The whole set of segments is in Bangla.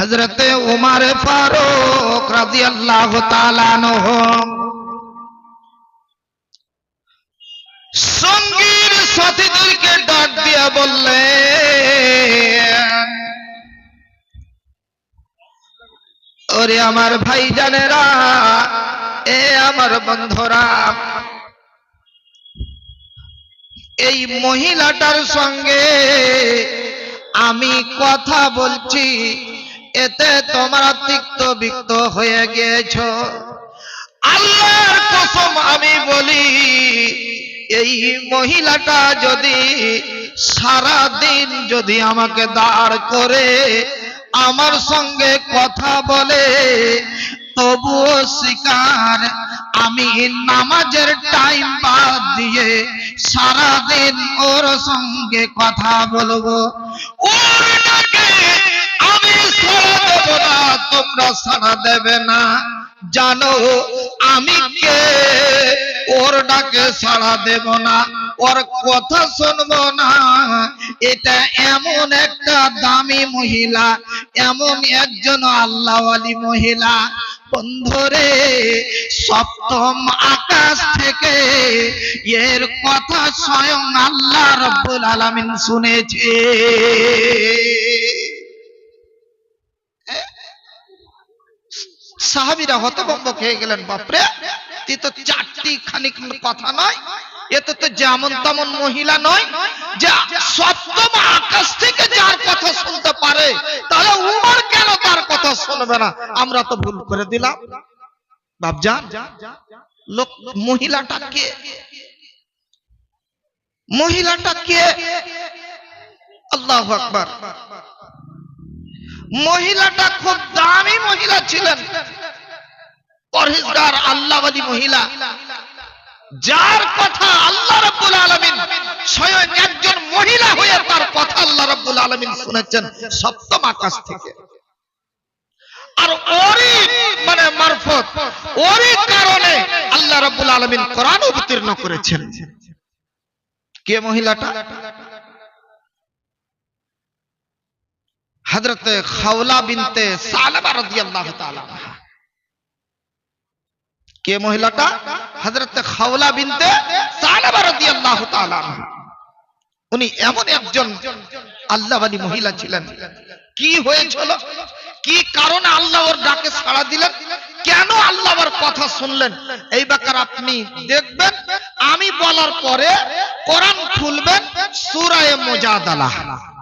হজরতে উমার ফারুক তাআলা আনহু। সঙ্গীর সাথীদেরকে ডাক দিয়া বললেন, ওরে আমার ভাই জানেরা এ আমার বন্ধুরা, এই মহিলাটার সঙ্গে আমি কথা বলছি। এতে তোমরা তিক্ত বিক্ত হয়ে গিয়েছ। আল্লাহর কসম আমি বলি, এই মহিলাটা যদি সারা দিন যদি আমাকে দাঁড় করে, আমার সঙ্গে কথা বলে তবুও শিকার। আমি নামাজের টাইম বাদ দিয়ে সারাদিন ওর সঙ্গে কথা বলব। আমি তোমরা সাড়া দেবে না। জানো, আমি কে? ওর ডাকে সাড়া দেব না, ওর কথা শুনব না। এটা এমন একটা দামি মহিলা, এমন একজন আল্লাহওয়ালি মহিলা। বন্ধুরে, সপ্তম আকাশ থেকে এর কথা স্বয়ং আল্লাহ রব্বুল আলামিন শুনেছে। সাহাবিরা হতভম্ব খেয়ে গেলেন, বাপরে, এ তো চারটি খানিক কথা নয় এতে তো যেমন তেমন মহিলা নয়, যে সপ্তম আকাশ থেকে যার কথা শুনতে পারে, তাহলে উমর শুনবে না। আমরা তো ভুল করে দিলাম। বাবজান লোক, মহিলাটা কে? মহিলাটা কে? আল্লাহ আকবার। মহিলাটা খুব দামি মহিলা ছিলেন। পরহেজগার, আল্লাহবাদী মহিলা। যার কথা আল্লাহ রাব্বুল আলামিন স্বয়ং একজন মহিলা হয়ে তার কথা আল্লাহ রাব্বুল আলামিন শুনেছেন সপ্তম আকাশ থেকে। আর ওরই মানে মারফত, ওরই কারণে আল্লাহ রাব্বুল আলামিন কোরআন অবতীর্ণ করেছেন। কে মহিলাটা? হযরতে খাওলা বিনতে সালাবা রাদিয়াল্লাহু তাআলা কে মহিলাটা? হযরতে খাওলা বিনতে সালাবা রাদিয়াল্লাহু তাআলা উনি এমন একজন আল্লাহওয়ালি মহিলা ছিলেন। কি হয়েছিল? কি কারণে আল্লাহ ওর ডাকে সাড়া দিলেন? কেন আল্লাহ ওর কথা শুনলেন? এই ব্যাপার আপনি দেখবেন। আমি বলার পরে কোরআন খুলবেন, সূরায়ে মুজাদালা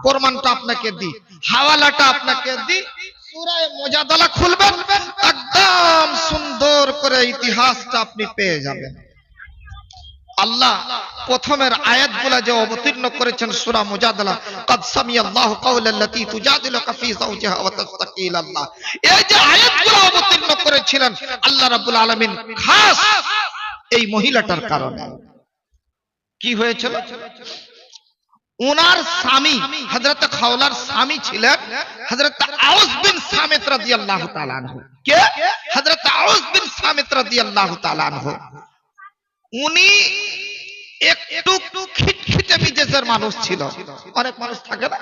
প্রমাণটা আপনাকে দি হাওয়ালাটা আপনাকে দিই, সূরায়ে মুজাদালা খুলবেন, একদম সুন্দর করে ইতিহাসটা আপনি পেয়ে যাবেন। আল্লাহ প্রথমের আয়াতগুলা যে অবতীর্ণ করেছেন সূরা মুজাদালা, কদ সামিয়াল্লাহু কাউলাল্লাতী তুজাদিলুকা ফী যাওজিহা ওয়া তাস্তাকিলাল্লাহ এই যে আয়াতগুলো অবতীর্ণ করেছিলেন, আল্লাহ রাব্বুল আলামিন খাস এই মহিলাটার কারণে। কি হয়েছিল? ওনার স্বামী, হযরত খাওলার স্বামী ছিলেন হযরত আউস বিন সামিত রাদিয়াল্লাহু তাআলা আনহু। কে? হযরত আউস বিন সামিত রাদিয়াল্লাহু তাআলা আনহু। উনি একটু খিটখিটে মিজাজের মানুষ ছিল। অনেক মানুষ থাকে না?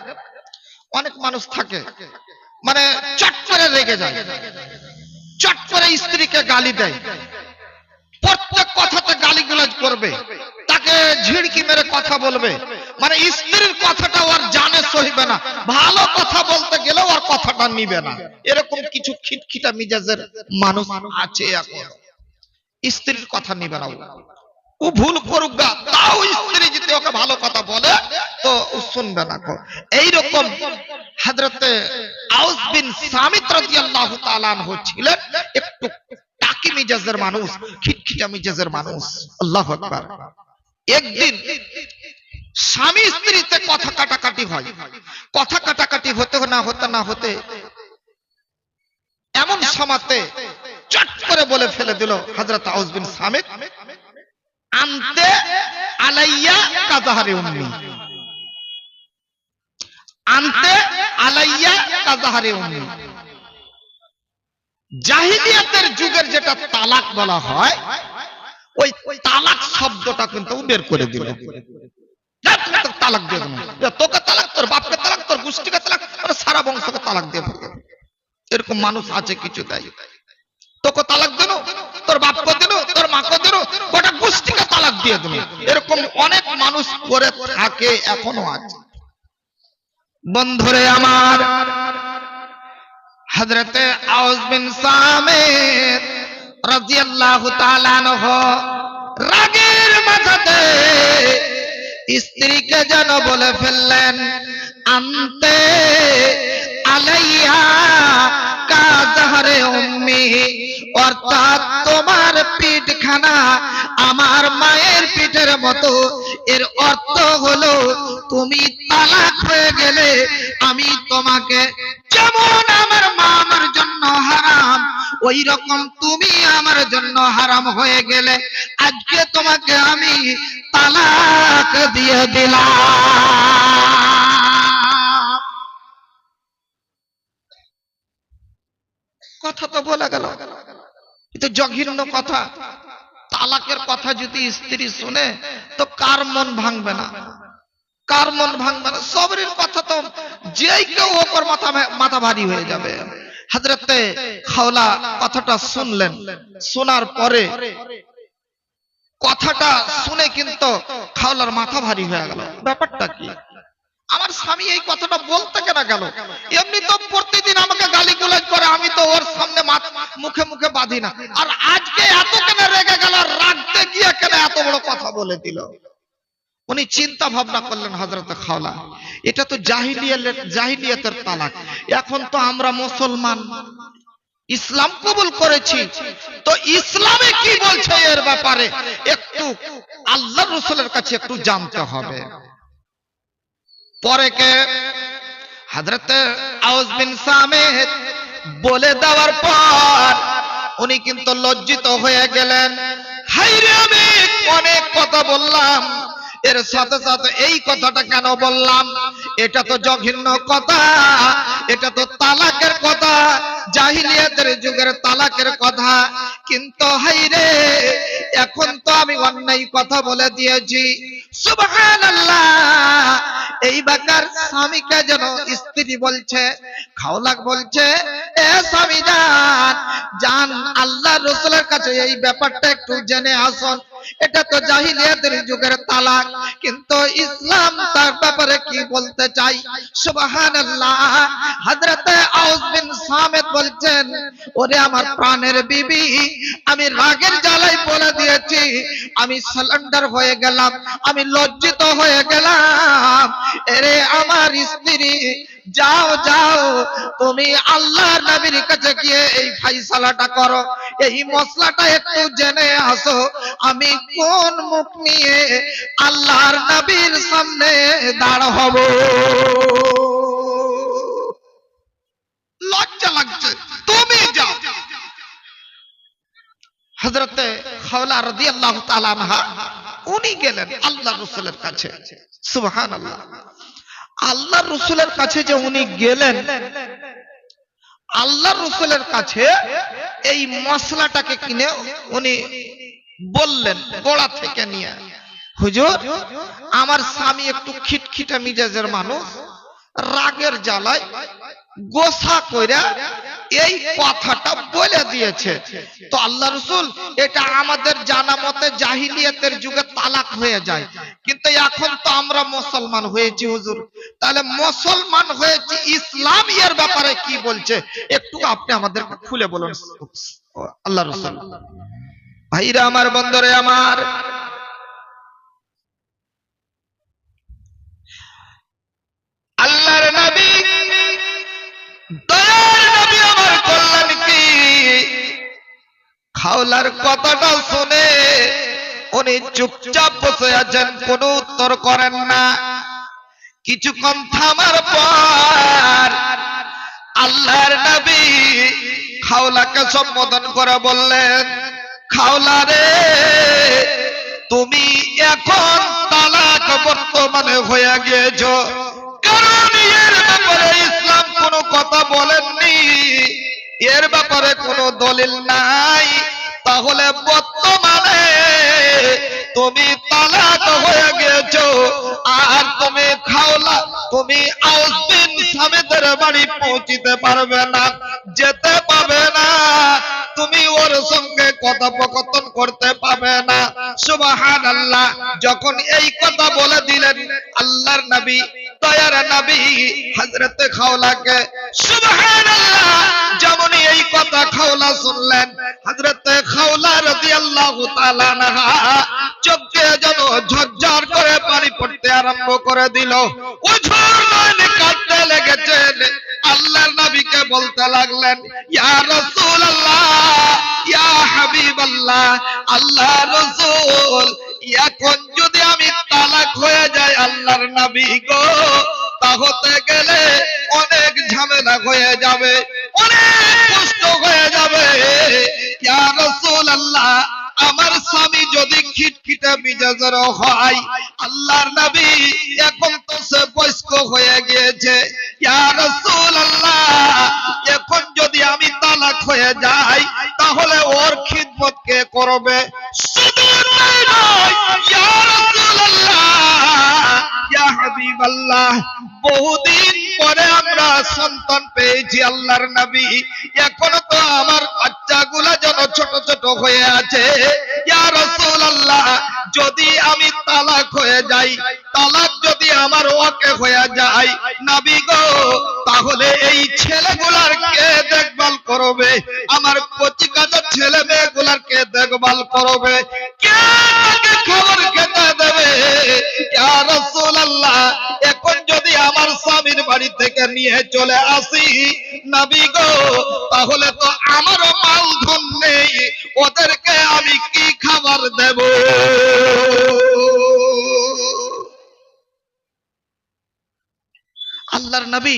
অনেক মানুষ থাকে। মানে চট করে রেগে যায়। চট করে স্ত্রীকে গালি দেয়। প্রত্যেক কথাতে গালি গালিগুলোজ করবে। তাকে ঝিড়কি মেরে কথা বলবে। মানে স্ত্রীর কথাটা ওর জানে সহিবে না। ভালো কথা বলতে গেলেও ওর কথাটা নিবে না। এরকম কিছু খিটখিটা মিজাজের মানুষ আছে এখন। স্ত্রীর কথা নিবে না ও। ভুল করুক গা, তাও স্ত্রী যদি ওকে ভালো কথা বলে, তো শুনবে না কো এইরকম হযরতে আউস বিন সামিত রাদিয়াল্লাহু তাআলা আনহু ছিলেন, একটু টাকি মিজাজের মানুষ, খিটখিটা মিজাজের মানুষ। আল্লাহু আকবার। একদিন স্বামী স্ত্রীতে কথা কাটাকাটি হয়। কথা কাটাকাটি হতে না হতে না হতে এমন সমাতে চট করে বলে ফেলে দিল হযরত আউস বিন সামিত আনতে আলাইয়া কাজাহারে উম্মি। আনতে আলাইয়া কাজাহারে উম্মি। জাহিলিয়াতের যুগের যেটা তালাক বলা হয়, ওই তালাক শব্দটা কিন্তু বের করে দিল। তালাক দিয়ে তোকে তালাক, তোর বাপকে তালাক, তোর গোষ্ঠীকে তালাক সারা বংশকে তালাক দিয়ে এরকম মানুষ আছে কিছু তাই তোকে তালাক দিল তোর বাপকে দিল তোর মাকে দিল গোটা গোষ্ঠীকে তালাক দিয়ে দিল এরকম অনেক মানুষ করে থাকে, এখনও আছে। বন্ধুরে আমার হজরতে আউস বিন সামের রাদিয়াল্লাহু তাআলা আনহু রাগের মাথাতে স্ত্রীকে যেন বলে ফেললেন, আনতে আলাইহা তোমার পিঠখানা আমার মায়ের পিঠের মতো। এর অর্থ হলো, তুমি তালাক হয়ে গেলে আমি তোমাকে যেমন আমার মা আমার জন্য হারাম ওই রকম তুমি আমার জন্য হারাম হয়ে গেলে আজকে তোমাকে আমি তালাক দিয়ে দিলাম। কথা তো বলে গেল। কিন্তু জঘন্য কথা। তালাকের কথা যদি স্ত্রী শুনে, তো কার মন ভাঙবে না? কার মন ভাঙবে না? সবরের কথা তো যেই কেউ ওপর মাথা মাথা ভারী হয়ে যাবে। হাজরতে খাওলা কথাটা শুনলেন। শোনার পরে কথাটা শুনে কিন্তু খাওলার মাথা ভারী হয়ে গেল। ব্যাপারটা কি? স্বামী এই কথাটা বলতে কেন গেল? এমনি তো প্রতিদিন আমাকে গালি গুলাজ করে, আমি তো ওর সামনে মুখে মুখে বাঁধি না। আর আজকে এত কেন রেগে গেল রাখতে গিয়ে কেন এত বড় কথা বলে দিল? উনি চিন্তা ভাবনা করলেন হজরত খাওলা, এটা তো জাহিলিয়াতের জাহিলিয়াতের তালাক। এখন তো আমরা মুসলমান। ইসলাম কবুল করেছি। তো ইসলামে কি বলছে এর ব্যাপারে? একটু আল্লাহ রসুলের কাছে একটু জানতে হবে। পরে কে? হজরত আউস বিন সামেদ বলে দেওয়ার পর উনি কিন্তু লজ্জিত হয়ে গেলেন। হাইরে আমি অনেক কথা বললাম, এর সাথে সাথে এই কথাটা কেন বললাম? এটা তো জঘন্য কথা। এটা তো তালাকের কথা। জাহিলিয়াতের যুগের তালাকের কথা। কিন্তু হাইরে এখন তো আমি অন্যায় কথা বলে দিয়েছি। এই বাকার স্বামীকে যেন স্ত্রী বলছে, খাওলাক বলছে, এ স্বামী জান যান আল্লাহ রসুলের কাছে এই ব্যাপারটা একটু জেনে আসুন। এটা তো জাহিলিয়াতের যুগের তালাক। কিন্তু ইসলাম তার ব্যাপারে কি বলতে চাই? সুবহানাল্লাহ, হযরতে আউস বিন সামেদ বলছেন, ওরে আমার প্রাণের বিবি, আমি রাগের জ্বালায় বলে দিয়েছি। আমি সিলিন্ডার হয়ে গেলাম, আমি লজ্জিত হয়ে গেলাম। এরে আমার স্ত্রী, যাও যাও, তুমি আল্লাহর নবীর কাছে গিয়ে এই ফাইসালাটা করো। এই মশলাটা একটু জেনে আসো। আমি কোন মুখ নিয়ে আল্লাহর নবীর সামনে দাঁড় হব? লজ্জা লাগছে। তুমি যাও। হজরতে খাওলা রাদিয়াল্লাহু তাআলা আনহা, উনি গেলেন আল্লাহ রসুলের কাছে। সুবহানাল্লাহ। আল্লাহ রসুলের কাছে যে উনি গেলেন আল্লাহ রসুলের কাছে এই মশলাটাকে কিনে উনি বললেন, গোড়া থেকে নিয়ে। হুজুর, আমার স্বামী একটু খিটখিটা মিজাজের মানুষ, রাগের জ্বালায় গোসা কইরা এই কথাটা বলে দিয়েছে। তো আল্লাহ রসুল, এটা আমাদের জানা মতে জাহিলিয়াতের যুগে তালাক হয়ে যায়। কিন্তু এখন তো আমরা মুসলমান হয়েছি হুজুর। তাহলে মুসলমান হয়েছি ইসলাম এর ব্যাপারে কি বলছে? একটু আপনি আমাদের খুলে বলুন। আল্লাহ রসুল। ভাইরা, আমার বন্দরে আমার খাওলার কথাটা শুনে উনি চুপচাপ বসে আছেন, কোন উত্তর করেন না। কিছুক্ষণ থামার পর আল্লাহর নবী খাওলাকে সম্বোধন করে বললেন, খাওলা রে, তুমি এখন তালাক বর্তমানে হয়ে গিয়েছ। এর ব্যাপারে কোনো দলিল নাই। তাহলে বর্তমানে তুমি তালাক হয়ে গিয়েছো আর তুমি খাওলা, তুমি আউস বিন সামিদের বাড়ি পৌঁছিতে পারবে না, যেতে পাবে না। তুমি ওর সঙ্গে কথোপকথন করতে পাবে না। সুবাহান আল্লাহ যখন এই কথা বলে দিলেন আল্লাহর নবী নবী খাওলাকে যেমনই এই কথা খাওলা শুনলেন খাওলা চোখে যেন ঝরঝর করে পানি পড়তে আরম্ভ করে দিল। লেগেছেন। আল্লাহর নবীকে বলতে লাগলেন, ইয়া রাসূলুল্লাহ, ইয়া হাবিবাল্লাহ আল্লাহ রাসূল, এখন যদি আমি তালাক হয়ে যাই আল্লাহর নবী গো তা হতে গেলে অনেক ঝামেলা হয়ে যাবে, অনেক কষ্ট হয়ে যাবে। ইয়া রাসূলুল্লাহ আমার স্বামী যদি খিটখিটে মিজাজের হয়, আল্লাহর নবী এখন তো সে বয়স্ক হয়ে গিয়েছে। এখন যদি আমি তালাক হয়ে যাই, তাহলে ওর খিদমত কে করবে? বহুদিন পরে সন্তান পেয়েছি আল্লাহর নবী। এখনও তো আমার বাচ্চাগুলা যেন ছোট ছোট হয়ে আছে। যদি আমি তালাক হয়ে যাই, তালাক যদি আমার ওকে হয়ে যায়, নবী গো, তাহলে এই ছেলেগুলার কে দেখভাল করবে? আমার কচি কাজের ছেলে মেয়েগুলার কে দেখভাল করবে? কে খবর খেতে দেবে? ইয়া এখন যদি আমার স্বামীর বাড়ি থেকে নিয়ে চলে আসি, নবী গো, তাহলে তো আমারও মাল ধন নেই, ওদেরকে আমি কি খাবার দেব? আল্লাহর নবী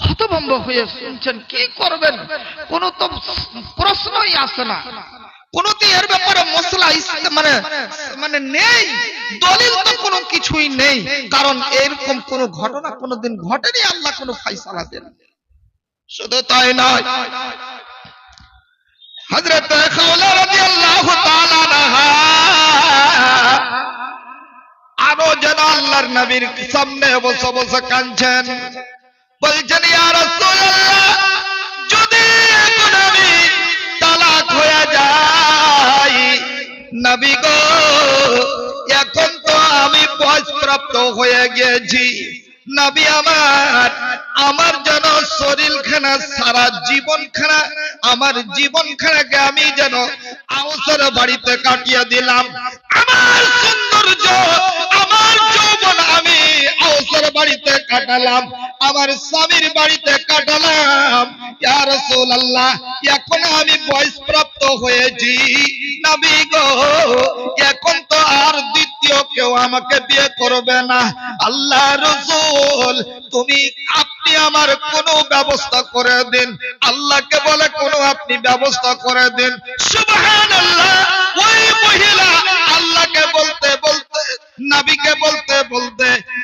হতভম্ব হয়ে শুনছেন, কি করবেন? কোন তো প্রশ্নই আসে না। কোনটি ব্যাপারে মশলা মানে মানে নেই। দলিল তো কোনো কিছুই নেই। কারণ এরকম কোন ঘটনা কোনোদিন ঘটেনি, আল্লাহ কোনো ফাইসালা দেন শুধু তাই নয় আরও যেন আল্লাহর নবীর সামনে বসে বসে কাঁদছেন। বলছেন যদি আমি নবী গো, এখন তো আমি বয়সপ্রাপ্ত হয়ে গেছি নবী আমার আমার যেন শরীরখানা, সারা জীবনখানা, আমার জীবনখানাকে আমি যেন আউসের বাড়িতে কাটিয়ে দিলাম। আমার সৌন্দর্য, আমার আউসের বাড়িতে কাটালাম, আমার স্বামীর বাড়িতে কাটালাম। ইয়া রাসূলুল্লাহ, এখন আমি বয়সপ্রাপ্ত হয়েছি। নবী গো, এখন তো আর দ্বিতীয় কেউ আমাকে বিয়ে করবে না। আল্লাহ রসুল, তুমি, আপনি আমার কোনো ব্যবস্থা করে দিন। আল্লাহকে বলে কোনো আপনি ব্যবস্থা করে দিন। সুবহানাল্লাহ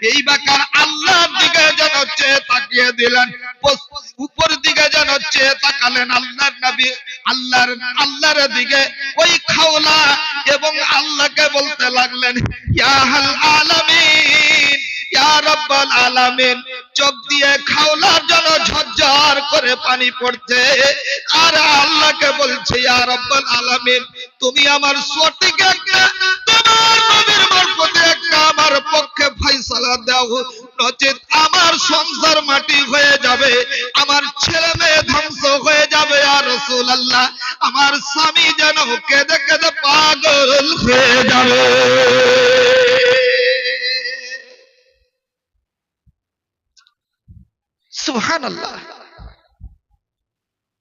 এই বাকার আল্লাহর দিকে যেন চেয়ে তাকিয়ে দিলেন। উপর যেন চেয়ে তাকালেন আল্লাহর নবী, আল্লাহর আল্লাহর দিকে। ওই খাওলা এবং আল্লাহকে বলতে লাগলেন, ইয়া হাল আলামিন, ইয়া রাব্বাল আলামিন, চোখ দিয়ে খাওলার জন্য ঝরঝর করে পানি পড়ছে। আর আল্লাহকে বলছে, ইয়া রাব্বাল আলামিন, তুমি আমার সঠিক একটা, তোমার নবীর মারফতে একটা আমার পক্ষে ফয়সালা দাও। নচেত আমার সংসার মাটি হয়ে যাবে, আমার ছেলে মেয়ে ধ্বংস হয়ে যাবে আর রাসূলুল্লাহ। আমার স্বামী যেন কেঁদে কেঁদে পাগল হয়ে যাবে। সুবহানাল্লাহ।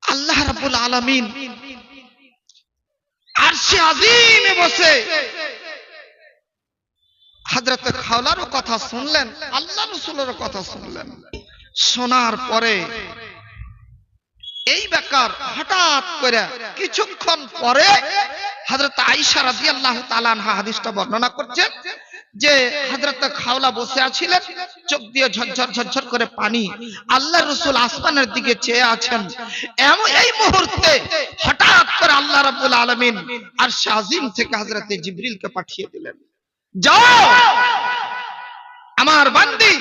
আল্লাহ রাব্বুল আলামিন আরশে আজিমে বসে হযরত খাওলারও কথা শুনলেন, আল্লাহ রসুলের কথা শুনলেন। শোনার পরে এই বেকার হঠাৎ করে কিছুক্ষণ পরে হযরত আয়েশা রাদিয়াল্লাহু তাআলা আনহা হাদিসটা বর্ণনা করছেন যে হাজরত খাওলা বসে আছিলেন, চোখ দিয়ে ঝরঝর ঝরঝর করে পানি। আল্লাহ রসুল আসমানের দিকে চেয়ে আছেন। এমন এই মুহূর্তে হঠাৎ করে আল্লাহ রাব্বুল আলামিন আর শাজিম থেকে হাজরতে জিবরিলকে পাঠিয়ে দিলেন। যাও! আমার বান্দি,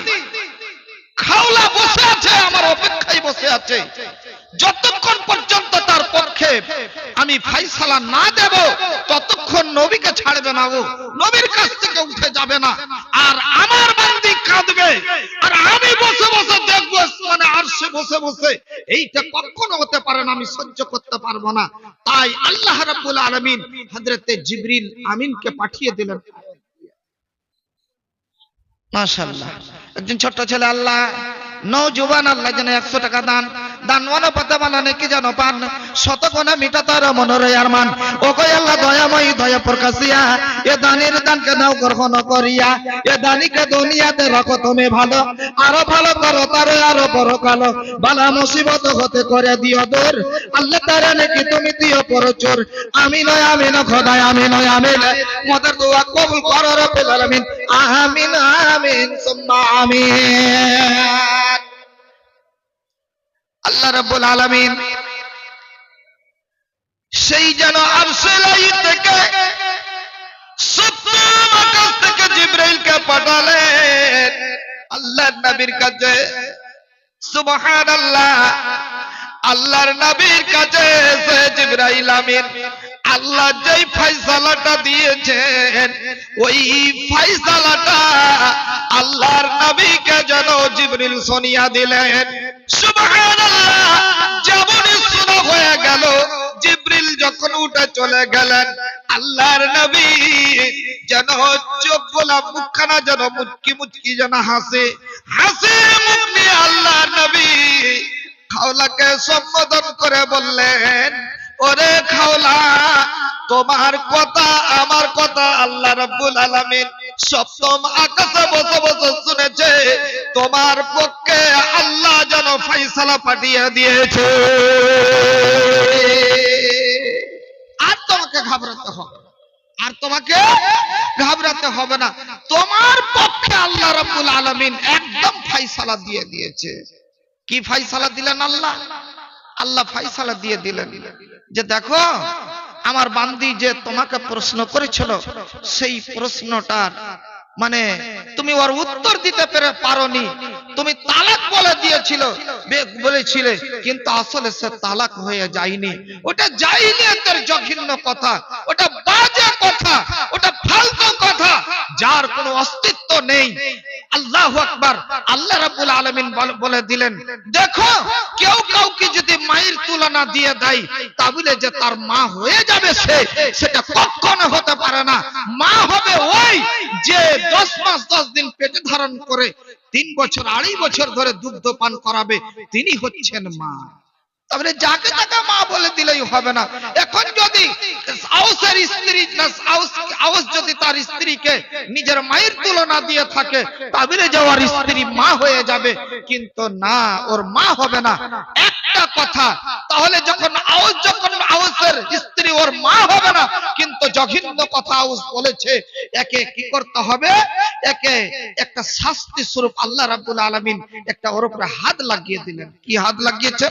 খাওলা বসে আছে, আমার অপেক্ষায় বসে আছে। যতক্ষণ পর্যন্ত তার পক্ষে আমি ফাইসালা না দেব, ততক্ষণ নবীকে ছাড়বে না ও। নবীর কাছ থেকে উঠে যাবে না। আর আমার বান্দি কাঁদবে। আর আমি বসে বসে দেখব মানে আর সে বসে বসে। এইটা কখনো হতে পারে না, আমি সহ্য করতে পারব না। তাই আল্লাহ রাব্বুল আলামিন হযরতে জিবরিল আমিনকে পাঠিয়ে দিলেন। মাশাআল্লাহ। একজন ছোট্ট ছেলে আল্লাহ নৌজুবান আল্লাহ যেন একশো টাকা দান। দান অনুপাতে বানানে কি যেন পান? শতকোণে মিটা তার মনোরে আর মান। ও কই আল্লাহ দয়াময়ী, দয়া প্রকাশিয়া। এ দানের দানকে নাও গ্রহণ করিয়া। এ দানিকে দুনিয়াতে রাখো তুমি ভালো। আরও ভালো করো তারে, আরও বড় কালো। বালা মুসিবত হতে করে দিও দূর। আল্লাহ তারে নাকি তুমি দিও পরচোর। আমি নয়, আমি না খোদায় আমি নয়, আমি মদের দোয়া কবুল করো রব্বুল আলামিন। আমিন আমিন, সুম্মা আমিন। আল্লাহ রাব্বুল আলামিন সেই যেন থেকে থেকে জিব্রাইলকে আল্লাহর নবীর কাছে। আল্লাহর নবীর কাছে জিব্রাইল আমিন আল্লাহ যেই দিয়েছেন, ওই ফয়সালাটা আল্লাহর নবীকে যেন জিবরিল সোনিয়া দিলেন। সম্বোধন করে বললেন, ওরে খাওলা, তোমার কথা, আমার কথা আল্লাহ রাব্বুল আলামিন সপ্তম আকাশে বসে বসে শুনেছে। তোমার পক্ষে আল্লাহ যেন ফয়সালা পাঠিয়ে দিয়েছে। আর তোমাকে ঘাবড়াতে হবে আর তোমাকে ঘাবড়াতে হবে না। তোমার পক্ষে আল্লাহ রাব্বুল আলামিন একদম ফয়সালা দিয়ে দিয়েছে। কি ফয়সালা দিলেন আল্লাহ? আল্লাহ ফয়সালা দিয়ে দিলেন যে দেখো, আমার বান্দি যে তোমাকে প্রশ্ন করেছিল, সেই প্রশ্নটার মানে তুমি ওর উত্তর দিতে পেরে পারোনি। তুমি তালাক বলে দিয়েছিল। বলেছিলে, কিন্তু আসলে সে তালাক হয়ে যায়নি। ওটা যায়নি তোর জঘন্য কথা, ওটা বাজে কথা, ওটা ফালতু কথা, যার কোনো অস্তিত্ব নেই। আল্লাহ আকবার, আল্লাহ রাব্বুল আলামিন বলে দিলেন, দেখো, কেউ কাউকে যদি মায়ের তুলনা দিয়ে দেয়, তাহলে যে তার মা হয়ে যাবে সে, সেটা কখনো হতে পারে না। মা হবে ওই যে দশ মাস দশ দিন পেটে ধারণ করে তিন বছর আড়াই বছর ধরে দুগ্ধ পান করাবে তিনি হচ্ছেন মা। তারপরে যাকে তাকে মা বলে দিলেই হবে না। এখন যদি আউসের স্ত্রী আউস যদি তার স্ত্রীকে নিজের মায়ের তুলনা দিয়ে থাকে তাহলে যাওয়ার স্ত্রী মা হয়ে যাবে। কিন্তু না, ওর মা হবে না। একটা কথা, তাহলে যখন আউস যখন আউসের স্ত্রী ওর মা হবে না, কিন্তু জঘন্য কথা আউস বলেছে, একে কি করতে হবে? একে একটা শাস্তি স্বরূপ আল্লাহ রাব্বুল আলামিন একটা ওর উপরে হাত লাগিয়ে দিলেন। কি হাত লাগিয়েছে?